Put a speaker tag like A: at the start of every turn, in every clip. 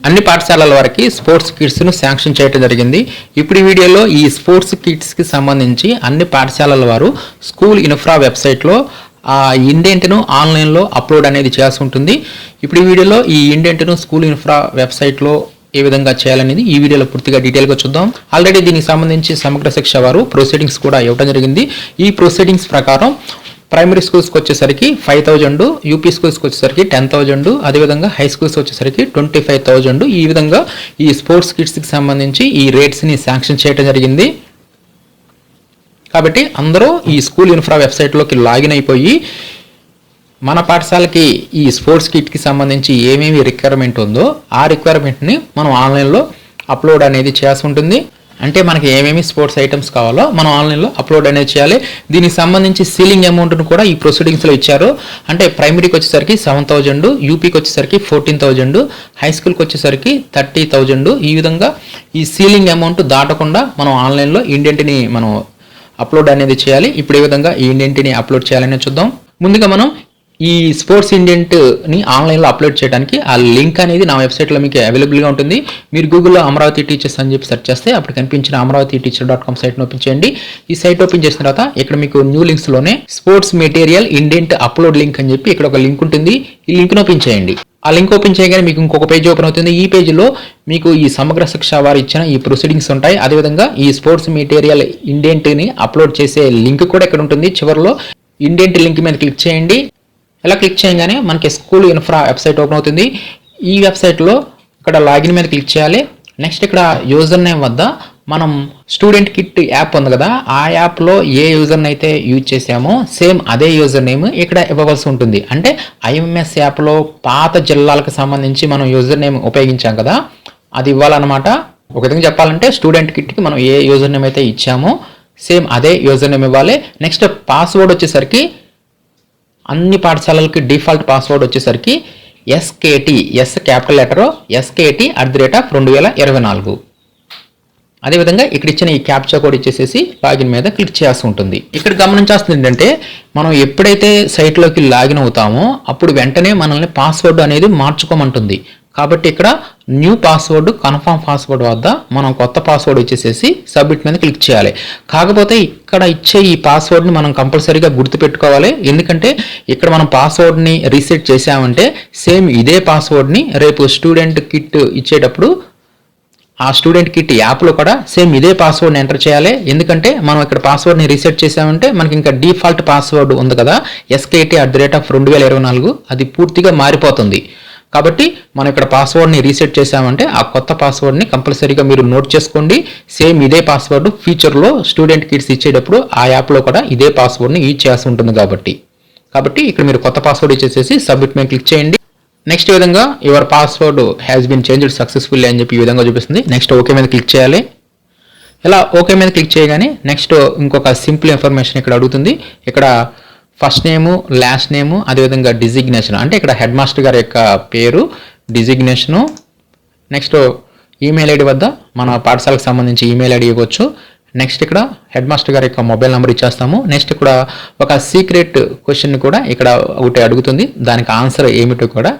A: అన్ని పాఠశాలల వరకు స్పోర్ట్స్ కిట్స్ను శాంక్షన్ చేయడం జరిగింది. ఇప్పుడు ఈ వీడియోలో ఈ స్పోర్ట్స్ కిట్స్కి సంబంధించి అన్ని పాఠశాలల వారు స్కూల్ ఇన్ఫ్రా వెబ్సైట్లో ఆ ఇండెంట్ను ఆన్లైన్లో అప్లోడ్ అనేది చేయాల్సి ఉంటుంది. ఇప్పుడు ఈ వీడియోలో ఈ ఇండెంట్ను స్కూల్ ఇన్ఫ్రా వెబ్సైట్లో ఏ విధంగా చేయాలనేది ఈ వీడియోలో పూర్తిగా డీటెయిల్గా చూద్దాం. ఆల్రెడీ దీనికి సంబంధించి సమగ్ర శిక్ష వారు ప్రొసీడింగ్స్ కూడా ఇవ్వడం జరిగింది. ఈ ప్రొసీడింగ్స్ ప్రకారం ప్రైమరీ స్కూల్స్కి వచ్చేసరికి ఫైవ్ థౌజండ్ యూపీ స్కూల్స్కి వచ్చేసరికి టెన్ థౌజండ్ అదేవిధంగా హై స్కూల్స్ వచ్చేసరికి ట్వంటీ ఫైవ్ థౌజండ్. ఈ విధంగా ఈ స్పోర్ట్స్ కిట్స్కి సంబంధించి ఈ రేట్స్ని శాంక్షన్ చేయడం జరిగింది. కాబట్టి అందరూ ఈ స్కూల్ ఇన్ఫ్రా వెబ్సైట్లోకి లాగిన్ అయిపోయి మన పాఠశాలకి ఈ స్పోర్ట్స్ కిట్కి సంబంధించి ఏమేమి రిక్వైర్మెంట్ ఉందో ఆ రిక్వైర్మెంట్ని మనం ఆన్లైన్లో అప్లోడ్ అనేది చేస్తుంటుంది ఉంటుంది. అంటే మనకి ఏమేమి స్పోర్ట్స్ ఐటమ్స్ కావాలో మనం ఆన్లైన్లో అప్లోడ్ అనేది చేయాలి. దీనికి సంబంధించి సీలింగ్ అమౌంట్ను కూడా ఈ ప్రొసీడింగ్స్లో ఇచ్చారు. అంటే ప్రైమరీకి వచ్చేసరికి సెవెన్ థౌజండ్ యూపీకి వచ్చేసరికి ఫోర్టీన్ థౌజండ్ హై స్కూల్కి వచ్చేసరికి థర్టీ థౌజండ్. ఈ విధంగా ఈ సీలింగ్ అమౌంట్ దాటకుండా మనం ఆన్లైన్లో ఇండెంట్ని మనం అప్లోడ్ అనేది చేయాలి. ఇప్పుడు ఏ విధంగా ఈ ఇండెంట్ని అప్లోడ్ చేయాలనే చూద్దాం. ముందుగా మనం ఈ స్పోర్ట్స్ ఇండెంట్ని ఆన్లైన్లో అప్లోడ్ చేయడానికి ఆ లింక్ అనేది నా వెబ్సైట్లో మీకు అవైలబుల్గా ఉంటుంది. మీరు గూగుల్లో అమరావతి టీచర్స్ అని చెప్పి సెర్చ్ చేస్తే అప్పుడు కనిపించిన అమరావతి టీచర్ డాట్ కామ్ సైట్ని ఓపెన్ చేయండి. ఈ సైట్ ఓపెన్ చేసిన తర్వాత ఇక్కడ మీకు new లింక్స్లోనే sports material indent upload link అని చెప్పి ఇక్కడ ఒక లింక్ ఉంటుంది. ఈ లింక్ను ఓపెన్ చేయండి. ఆ లింక్ ఓపెన్ చేయగానే మీకు ఇంకొక పేజ్ ఓపెన్ అవుతుంది. ఈ పేజీలో మీకు ఈ సమగ్ర శిక్ష వారు ఇచ్చిన ఈ ప్రొసీడింగ్స్ ఉంటాయి. అదేవిధంగా ఈ స్పోర్ట్స్ మెటీరియల్ ఇండెంట్ని అప్లోడ్ చేసే లింక్ కూడా ఇక్కడ ఉంటుంది. చివరిలో ఇండెంట్ లింక్ మీద క్లిక్ చేయండి. ఇలా క్లిక్ చేయగానే మనకి స్కూల్ ఇన్ఫ్రా వెబ్సైట్ ఓపెన్ అవుతుంది. ఈ వెబ్సైట్లో ఇక్కడ లాగిన్ మీద క్లిక్ చేయాలి. నెక్స్ట్ ఇక్కడ యూజర్ నేమ్ వద్ద మనం స్టూడెంట్ కిట్ యాప్ ఉంది కదా ఆ యాప్లో ఏ యూజర్ని అయితే యూజ్ చేసామో సేమ్ అదే యూజర్ నేమ్ ఇక్కడ ఇవ్వవలసి ఉంటుంది. అంటే ఐఎంఎస్ యాప్లో పాత జిల్లాలకు సంబంధించి మనం యూజర్ నేమ్ ఉపయోగించాం కదా అది ఇవ్వాలన్నమాట. ఒక విధంగా చెప్పాలంటే స్టూడెంట్ కిట్కి మనం ఏ యూజర్ నేమ్ అయితే ఇచ్చామో సేమ్ అదే యూజర్ నేమ్ ఇవ్వాలి. నెక్స్ట్ పాస్వర్డ్ వచ్చేసరికి అన్ని పాఠశాలలకి డిఫాల్ట్ పాస్వర్డ్ వచ్చేసరికి SKT S capital letter SKT at the rate of రెండు వేల ఇరవై నాలుగు. అదేవిధంగా ఇక్కడ ఇచ్చిన ఈ క్యాప్చా కోడ్ ఇచ్చేసేసి లాగిన్ మీద క్లిక్ చేయాల్సి ఉంటుంది. ఇక్కడ గమనించాల్సింది ఏంటంటే మనం ఎప్పుడైతే సైట్లోకి లాగిన్ అవుతామో అప్పుడు వెంటనే మనల్ని పాస్వర్డ్ అనేది మార్చుకోమంటుంది. కాబట్టి ఇక్కడ న్యూ పాస్వర్డ్ కన్ఫర్మ్ పాస్వర్డ్ వద్ద మనం కొత్త పాస్వర్డ్ వచ్చేసేసి సబ్మిట్ మీద క్లిక్ చేయాలి. కాకపోతే ఇక్కడ ఇచ్చే ఈ పాస్వర్డ్ని మనం కంపల్సరీగా గుర్తుపెట్టుకోవాలి. ఎందుకంటే ఇక్కడ మనం పాస్వర్డ్ని రీసెట్ చేసామంటే సేమ్ ఇదే పాస్వర్డ్ని రేపు స్టూడెంట్ కిట్ ఇచ్చేటప్పుడు ఆ స్టూడెంట్ కిట్ యాప్లో కూడా సేమ్ ఇదే పాస్వర్డ్ని ఎంటర్ చేయాలి. ఎందుకంటే మనం ఇక్కడ పాస్వర్డ్ని రీసెట్ చేసామంటే మనకి ఇంకా డిఫాల్ట్ పాస్వర్డ్ ఉంది కదా. SKT at the rate of రెండు వేల ఇరవై నాలుగు. అది పూర్తిగా మారిపోతుంది. కాబట్టి మనం ఇక్కడ పాస్వర్డ్ని రీసెట్ చేసామంటే ఆ కొత్త పాస్వర్డ్ని కంపల్సరీగా మీరు నోట్ చేసుకోండి. సేమ్ ఇదే పాస్వర్డ్ ఫ్యూచర్లో స్టూడెంట్ కిట్స్ ఇచ్చేటప్పుడు ఆ యాప్లో కూడా ఇదే పాస్వర్డ్ని యూజ్ చేయాల్సి ఉంటుంది కాబట్టి. కాబట్టి ఇక్కడ మీరు కొత్త పాస్వర్డ్ ఇచ్చేసేసి సబ్మిట్ మీద క్లిక్ చేయండి. నెక్స్ట్ ఈ విధంగా your password has been changed successful అని చెప్పి ఈ విధంగా చూపిస్తుంది. నెక్స్ట్ ఓకే మీద క్లిక్ చేయాలి. ఇలా ఓకే మీద క్లిక్ చేయగానే నెక్స్ట్ ఇంకొక సింపుల్ ఇన్ఫర్మేషన్ ఇక్కడ అడుగుతుంది. ఇక్కడ ఫస్ట్ నేము లాస్ట్ నేము అదేవిధంగా డిజిగ్నేషన్ అంటే ఇక్కడ హెడ్ మాస్టర్ గారి యొక్క పేరు డిజిగ్నేషను నెక్స్ట్ ఈమెయిల్ ఐడి వద్ద మన పాఠశాలకు సంబంధించి ఈమెయిల్ ఐడి ఇవ్వచ్చు. నెక్స్ట్ ఇక్కడ హెడ్ మాస్టర్ గారి యొక్క మొబైల్ నెంబర్ ఇచ్చేస్తాము. నెక్స్ట్ ఇక్కడ ఒక సీక్రెట్ క్వశ్చన్ కూడా ఇక్కడ ఒకటి అడుగుతుంది. దానికి ఆన్సర్ ఏమిటో కూడా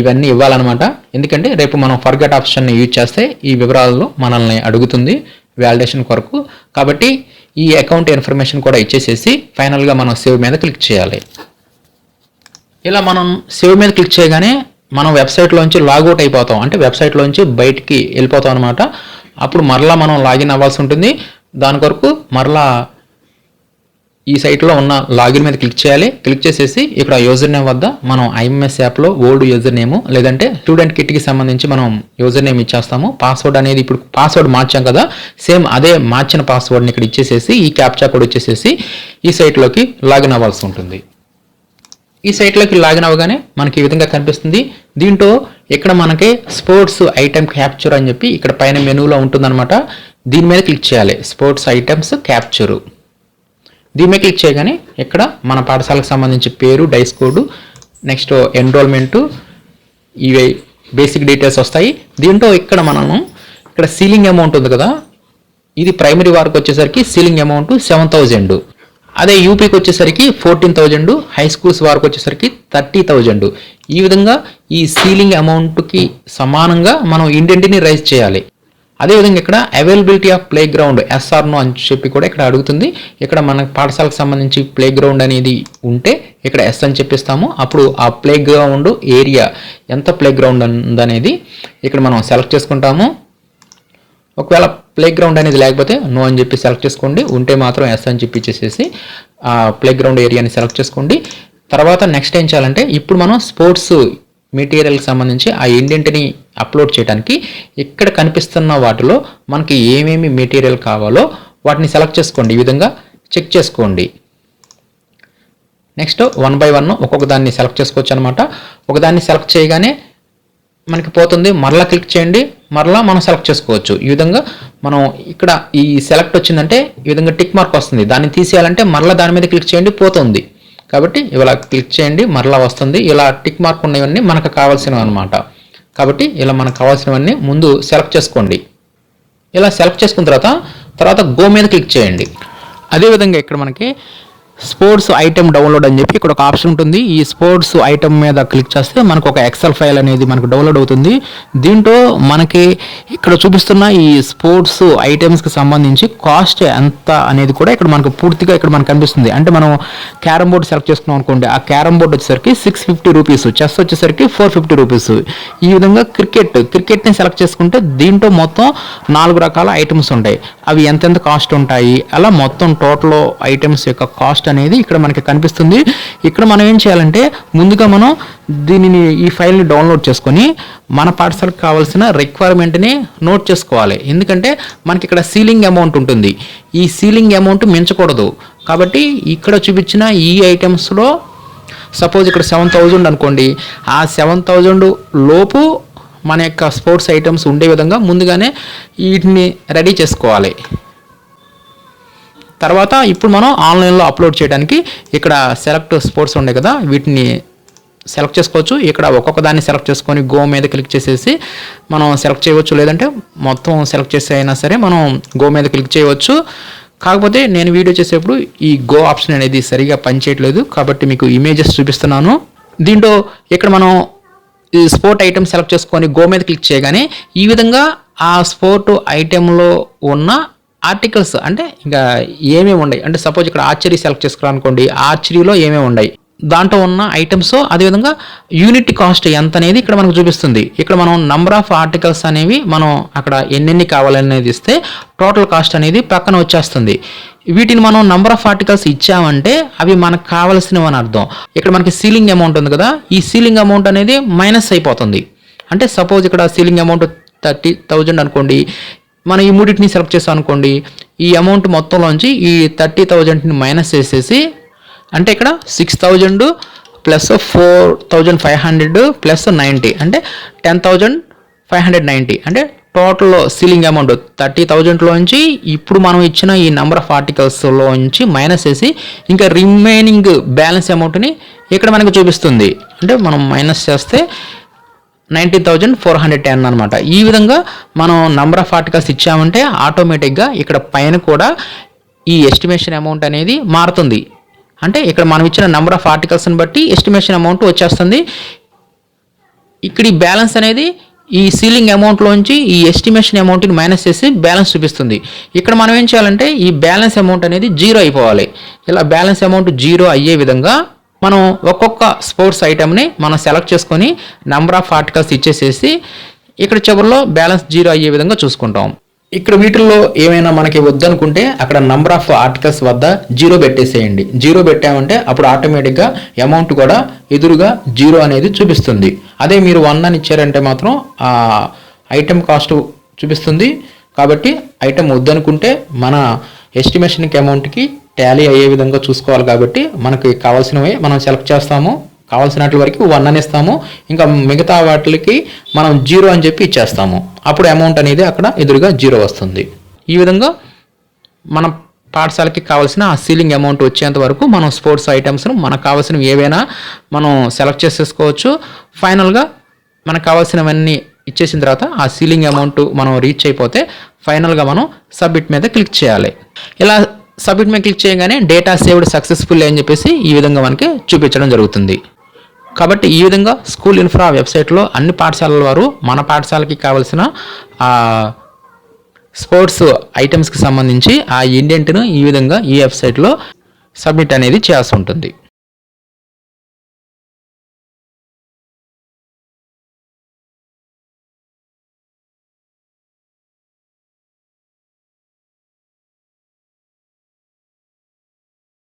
A: ఇవన్నీ ఇవ్వాలన్నమాట. ఎందుకంటే రేపు మనం ఫర్గట్ ఆప్షన్ని యూజ్ చేస్తే ఈ వివరాలను మనల్ని అడుగుతుంది వ్యాలిడేషన్ కొరకు. కాబట్టి ఈ అకౌంట్ ఇన్ఫర్మేషన్ కూడా ఇచ్చేసేసి ఫైనల్గా మనం సేవ్ మీద క్లిక్ చేయాలి. ఇలా మనం సేవ్ మీద క్లిక్ చేయగానే మనం వెబ్సైట్లోంచి లాగౌట్ అయిపోతాం. అంటే వెబ్సైట్లోంచి బయటికి వెళ్ళిపోతాం అనమాట అప్పుడు మరలా మనం లాగిన్ అవ్వాల్సి ఉంటుంది. దాని కొరకు మరలా ఈ సైట్లో ఉన్న లాగిన్ మీద క్లిక్ చేయాలి. క్లిక్ చేసేసి ఇక్కడ యూజర్ నేమ్ వద్ద మనం ఐఎంఎస్ యాప్లో ఓల్డ్ యూజర్ నేమ్ లేదంటే స్టూడెంట్ కిట్కి సంబంధించి మనం యూజర్ నేమ్ ఇచ్చేస్తాము. పాస్వర్డ్ అనేది ఇప్పుడు పాస్వర్డ్ మార్చాం కదా సేమ్ అదే మార్చిన పాస్వర్డ్ని ఇక్కడ ఇచ్చేసేసి ఈ క్యాప్చా కోడ్ వచ్చేసేసి ఈ సైట్లోకి లాగిన్ అవ్వాల్సి ఉంటుంది. ఈ సైట్లోకి లాగిన్ అవ్వగానే మనకి ఈ విధంగా కనిపిస్తుంది. దీంట్లో ఇక్కడ మనకి స్పోర్ట్స్ ఐటెం క్యాప్చర్ అని చెప్పి ఇక్కడ పైన మెనూలో ఉంటుందన్నమాట. దీని మీద క్లిక్ చేయాలి. స్పోర్ట్స్ ఐటమ్స్ క్యాప్చరు దీని మీద క్లిక్ చేయగానే ఇక్కడ మన పాఠశాలకు సంబంధించి పేరు డైస్ కోడ్ నెక్స్ట్ ఎన్రోల్మెంటు ఇవి బేసిక్ డీటెయిల్స్ వస్తాయి. దీంట్లో ఇక్కడ మనము ఇక్కడ సీలింగ్ అమౌంట్ ఉంది కదా ఇది ప్రైమరీ వారికి వచ్చేసరికి సీలింగ్ అమౌంట్ సెవెన్ థౌజండ్. అదే యూపీకి వచ్చేసరికి ఫోర్టీన్ థౌజండ్ హై స్కూల్స్ వారికి వచ్చేసరికి థర్టీ థౌజండ్. ఈ విధంగా ఈ సీలింగ్ అమౌంట్కి సమానంగా మనం ఇంటింటిని రైజ్ చేయాలి. అదేవిధంగా ఇక్కడ అవైలబిలిటీ ఆఫ్ ప్లే గ్రౌండ్ ఎస్ఆర్ను అని చెప్పి కూడా ఇక్కడ అడుగుతుంది. ఇక్కడ మన పాఠశాలకు సంబంధించి ప్లే గ్రౌండ్ అనేది ఉంటే ఇక్కడ ఎస్ అని చెప్పిస్తాము. అప్పుడు ఆ ప్లే గ్రౌండ్ ఏరియా ఎంత ప్లే గ్రౌండ్ ఉందనేది ఇక్కడ మనం సెలెక్ట్ చేసుకుంటాము. ఒకవేళ ప్లే గ్రౌండ్ అనేది లేకపోతే నో అని చెప్పి సెలెక్ట్ చేసుకోండి. ఉంటే మాత్రం ఎస్ అని చెప్పి ఇచ్చేసేసి ఆ ప్లే గ్రౌండ్ ఏరియాని సెలెక్ట్ చేసుకోండి. తర్వాత నెక్స్ట్ ఏం చేయాలంటే ఇప్పుడు మనం స్పోర్ట్స్ మెటీరియల్కి సంబంధించి ఆ ఇండెంట్ని అప్లోడ్ చేయడానికి ఇక్కడ కనిపిస్తున్న వాటిలో మనకి ఏమేమి మెటీరియల్ కావాలో వాటిని సెలెక్ట్ చేసుకోండి. ఈ విధంగా చెక్ చేసుకోండి. నెక్స్ట్ వన్ బై వన్ ఒక్కొక్క దాన్ని సెలెక్ట్ చేసుకోవచ్చు అనమాట ఒకదాన్ని సెలెక్ట్ చేయగానే మనకి పోతుంది. మరలా క్లిక్ చేయండి. మరలా మనం సెలెక్ట్ చేసుకోవచ్చు. ఈ విధంగా మనం ఇక్కడ ఈ సెలెక్ట్ వచ్చిందంటే ఈ విధంగా టిక్ మార్క్ వస్తుంది. దాన్ని తీసేయాలంటే మరలా దాని మీద క్లిక్ చేయండి పోతుంది. కాబట్టి ఇలా క్లిక్ చేయండి మరలా వస్తుంది. ఇలా టిక్ మార్క్ ఉన్నవన్నీ మనకు కావాల్సినవి అనమాట కాబట్టి ఇలా మనకు కావాల్సినవన్నీ ముందు సెలెక్ట్ చేసుకోండి. ఇలా సెలెక్ట్ చేసుకున్న తర్వాత తర్వాత గో మీద క్లిక్ చేయండి. అదేవిధంగా ఇక్కడ మనకి స్పోర్ట్స్ ఐటెం డౌన్లోడ్ అని చెప్పి ఇక్కడ ఒక ఆప్షన్ ఉంటుంది. ఈ స్పోర్ట్స్ ఐటెం మీద క్లిక్ చేస్తే మనకు ఒక ఎక్సెల్ ఫైల్ అనేది మనకు డౌన్లోడ్ అవుతుంది. దీంట్లో మనకి ఇక్కడ చూపిస్తున్న ఈ స్పోర్ట్స్ ఐటమ్స్కి సంబంధించి కాస్ట్ ఎంత అనేది కూడా ఇక్కడ మనకు పూర్తిగా ఇక్కడ మనకు కనిపిస్తుంది. అంటే మనం క్యారమ్ బోర్డ్ సెలెక్ట్ చేసుకున్నాం అనుకోండి. ఆ క్యారమ్ బోర్డ్ వచ్చేసరికి సిక్స్ ఫిఫ్టీ రూపీస్ చెస్ వచ్చేసరికి ఫోర్ ఫిఫ్టీ రూపీస్ ఈ విధంగా క్రికెట్ క్రికెట్ని సెలెక్ట్ చేసుకుంటే దీంట్లో మొత్తం నాలుగు రకాల ఐటమ్స్ ఉంటాయి. అవి ఎంతెంత కాస్ట్ ఉంటాయి? అలా మొత్తం టోటల్ ఐటమ్స్ యొక్క కాస్ట్ అనేది ఇక్కడ మనకి కనిపిస్తుంది. ఇక్కడ మనం ఏం చేయాలంటే ముందుగా మనం దీనిని ఈ ఫైల్ని డౌన్లోడ్ చేసుకొని మన పాఠశాలకు కావాల్సిన రిక్వైర్మెంట్ని నోట్ చేసుకోవాలి. ఎందుకంటే మనకి ఇక్కడ సీలింగ్ అమౌంట్ ఉంటుంది. ఈ సీలింగ్ అమౌంట్ మించకూడదు. కాబట్టి ఇక్కడ చూపించిన ఈ ఐటమ్స్లో సపోజ్ ఇక్కడ సెవెన్ థౌజండ్ అనుకోండి. ఆ సెవెన్ థౌజండ్ లోపు మన యొక్క స్పోర్ట్స్ ఐటమ్స్ ఉండే విధంగా ముందుగానే వీటిని రెడీ చేసుకోవాలి. తర్వాత ఇప్పుడు మనం ఆన్లైన్లో అప్లోడ్ చేయడానికి ఇక్కడ సెలెక్ట్ స్పోర్ట్స్ ఉండే కదా వీటిని సెలెక్ట్ చేసుకోవచ్చు. ఇక్కడ ఒక్కొక్క దాన్ని సెలెక్ట్ చేసుకొని గో మీద క్లిక్ చేసేసి మనం సెలెక్ట్ చేయవచ్చు. లేదంటే మొత్తం సెలెక్ట్ చేసి అయినా సరే మనం గో మీద క్లిక్ చేయవచ్చు. కాకపోతే నేను వీడియో చేసేప్పుడు ఈ గో ఆప్షన్ అనేది సరిగా పనిచేయట్లేదు. కాబట్టి మీకు ఇమేజెస్ చూపిస్తున్నాను. దీంట్లో ఇక్కడ మనం ఈ స్పోర్ట్ ఐటమ్ సెలెక్ట్ చేసుకొని గో మీద క్లిక్ చేయగానే ఈ విధంగా ఆ స్పోర్ట్ ఐటెంలో ఉన్న ఆర్టికల్స్ అంటే ఇంకా ఏమేమి ఉన్నాయి అంటే సపోజ్ ఇక్కడ ఆర్చరీ సెలెక్ట్ చేసుకున్నారనుకోండి ఆర్చరీలో ఏమేమి ఉన్నాయి దాంట్లో ఉన్న ఐటమ్స్ అదేవిధంగా యూనిట్ కాస్ట్ ఎంత అనేది ఇక్కడ మనకు చూపిస్తుంది. ఇక్కడ మనం నంబర్ ఆఫ్ ఆర్టికల్స్ అనేవి మనం అక్కడ ఎన్నెన్ని కావాలనేది ఇస్తే టోటల్ కాస్ట్ అనేది పక్కన వచ్చేస్తుంది. వీటిని మనం నంబర్ ఆఫ్ ఆర్టికల్స్ ఇచ్చామంటే అవి మనకు కావాల్సినవి అని అర్థం. ఇక్కడ మనకి సీలింగ్ అమౌంట్ ఉంది కదా ఈ సీలింగ్ అమౌంట్ అనేది మైనస్ అయిపోతుంది. అంటే సపోజ్ ఇక్కడ సీలింగ్ అమౌంట్ థర్టీ థౌజండ్ అనుకోండి మనం ఈ మూడింటిని సెలెక్ట్ చేస్తాం అనుకోండి ఈ అమౌంట్ మొత్తంలోంచి ఈ థర్టీ థౌజండ్ని మైనస్ చేసేసి అంటే ఇక్కడ six thousand plus four thousand five hundred plus ninety అంటే ten thousand five hundred ninety అంటే టోటల్ సీలింగ్ అమౌంట్ థర్టీ థౌజండ్లోంచి ఇప్పుడు మనం ఇచ్చిన ఈ నెంబర్ ఆఫ్ ఆర్టికల్స్లోంచి మైనస్ చేసి ఇంకా రిమైనింగ్ బ్యాలెన్స్ అమౌంట్ని ఇక్కడ మనకు చూపిస్తుంది. అంటే మనం మైనస్ చేస్తే ninety thousand four hundred ten అనమాట ఈ విధంగా మనం నంబర్ ఆఫ్ ఆర్టికల్స్ ఇచ్చామంటే ఆటోమేటిక్గా ఇక్కడ పైన కూడా ఈ ఎస్టిమేషన్ అమౌంట్ అనేది మారుతుంది. అంటే ఇక్కడ మనం ఇచ్చిన నెంబర్ ఆఫ్ ఆర్టికల్స్ని బట్టి ఎస్టిమేషన్ అమౌంట్ వచ్చేస్తుంది. ఇక్కడ ఈ బ్యాలెన్స్ అనేది ఈ సీలింగ్ అమౌంట్లోంచి ఈ ఎస్టిమేషన్ అమౌంట్ని మైనస్ చేసి బ్యాలెన్స్ చూపిస్తుంది. ఇక్కడ మనం ఏం చేయాలంటే ఈ బ్యాలెన్స్ అమౌంట్ అనేది జీరో అయిపోవాలి. ఇలా బ్యాలెన్స్ అమౌంట్ జీరో అయ్యే విధంగా మనం ఒక్కొక్క స్పోర్ట్స్ ఐటెంని మనం సెలెక్ట్ చేసుకొని నెంబర్ ఆఫ్ ఆర్టికల్స్ ఇచ్చేసేసి ఇక్కడ చివరిలో బ్యాలెన్స్ జీరో అయ్యే విధంగా చూసుకుంటాం. ఇక్కడ వీటిల్లో ఏమైనా మనకి వద్దనుకుంటే అక్కడ నంబర్ ఆఫ్ ఆర్టికల్స్ వద్ద జీరో పెట్టేసేయండి. జీరో పెట్టామంటే అప్పుడు ఆటోమేటిక్గా అమౌంట్ కూడా ఎదురుగా జీరో అనేది చూపిస్తుంది. అదే మీరు వన్ అని ఇచ్చారంటే మాత్రం ఆ ఐటెం కాస్ట్ చూపిస్తుంది. కాబట్టి ఐటెం వద్దనుకుంటే మన ఎస్టిమేషన్కి అమౌంట్కి టాలీ అయ్యే విధంగా చూసుకోవాలి కాబట్టి మనకి కావాల్సినవి మనం సెలెక్ట్ చేస్తాము. కావాల్సినట్ల వరకు వన్ అని ఇస్తాము ఇంకా మిగతా వాటికి మనం జీరో అని చెప్పి ఇచ్చేస్తాము. అప్పుడు అమౌంట్ అనేది అక్కడ ఎదురుగా జీరో వస్తుంది. ఈ విధంగా మన పాఠశాలకి కావాల్సిన ఆ సీలింగ్ అమౌంట్ వచ్చేంత వరకు మనం స్పోర్ట్స్ ఐటమ్స్ను మనకు కావాల్సినవి ఏవైనా మనం సెలెక్ట్ చేసేసుకోవచ్చు. ఫైనల్గా మనకు కావాల్సినవన్నీ ఇచ్చేసిన తర్వాత ఆ సీలింగ్ అమౌంట్ మనం రీచ్ అయిపోతే ఫైనల్గా మనం సబ్మిట్ మీద క్లిక్ చేయాలి. ఇలా సబ్మిట్ మీద క్లిక్ చేయగానే డేటా సేవ్డ్ సక్సెస్ఫుల్ అని చెప్పేసి ఈ విధంగా మనకి చూపించడం జరుగుతుంది. కాబట్టి ఈ విధంగా స్కూల్ ఇన్ఫ్రా వెబ్సైట్లో అన్ని పాఠశాలల వారు మన పాఠశాలకి కావాల్సిన స్పోర్ట్స్ ఐటమ్స్కి సంబంధించి ఆ ఇండెంట్ను ఈ విధంగా ఈ వెబ్సైట్లో సబ్మిట్ అనేది చేయాల్సి ఉంటుంది.